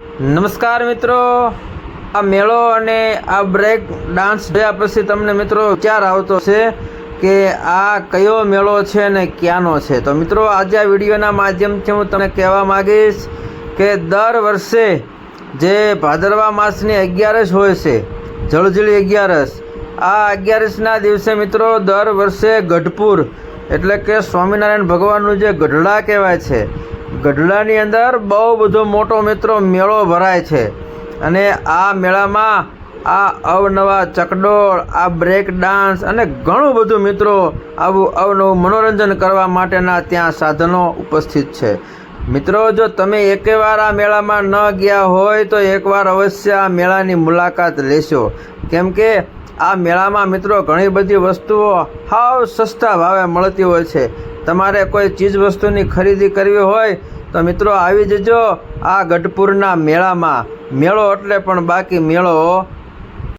નમસ્કાર મિત્રો. આ મેળો અને આ બ્રેક ડાન્સ જોયા પછી તમને મિત્રો વિચાર આવતો છે કે આ કયો મેળો છે અને ક્યાંનો છે. તો મિત્રો, આજે આ વિડીયોના માધ્યમથી હું તમને કહેવા માંગીશ કે દર વર્ષે જે ભાદરવા માસની અગિયારસ હોય છે, જળજળી અગિયારસ, આ અગિયારસના દિવસે મિત્રો દર વર્ષે ગઢપુર એટલે કે સ્વામિનારાયણ ભગવાનનું જે ગઢડા કહેવાય છે ગઢડાની અંદર બહુ બધો મોટો મિત્રો મેળો ભરાય છે. અને આ મેળામાં આ અવનવા ચકડોળ, આ બ્રેક ડાન્સ અને ઘણું બધું મિત્રો આવું અવનવું મનોરંજન કરવા માટેના ત્યાં સાધનો ઉપસ્થિત છે. મિત્રો, જો તમે એકેવાર આ મેળામાં ન ગયા હોય, તો એકવાર અવશ્ય આ મેળાની મુલાકાત લેશો. કેમ કે આ મેળામાં મિત્રો ઘણી બધી વસ્તુઓ હાવ સસ્તા ભાવે મળતી હોય છે. તમારે કોઈ ચીજ વસ્તુની ખરીદી કરવી હોય, તો મિત્રો આવી જજો આ ગઢપુરના મેળામાં. મેળો એટલે પણ બાકી મેળો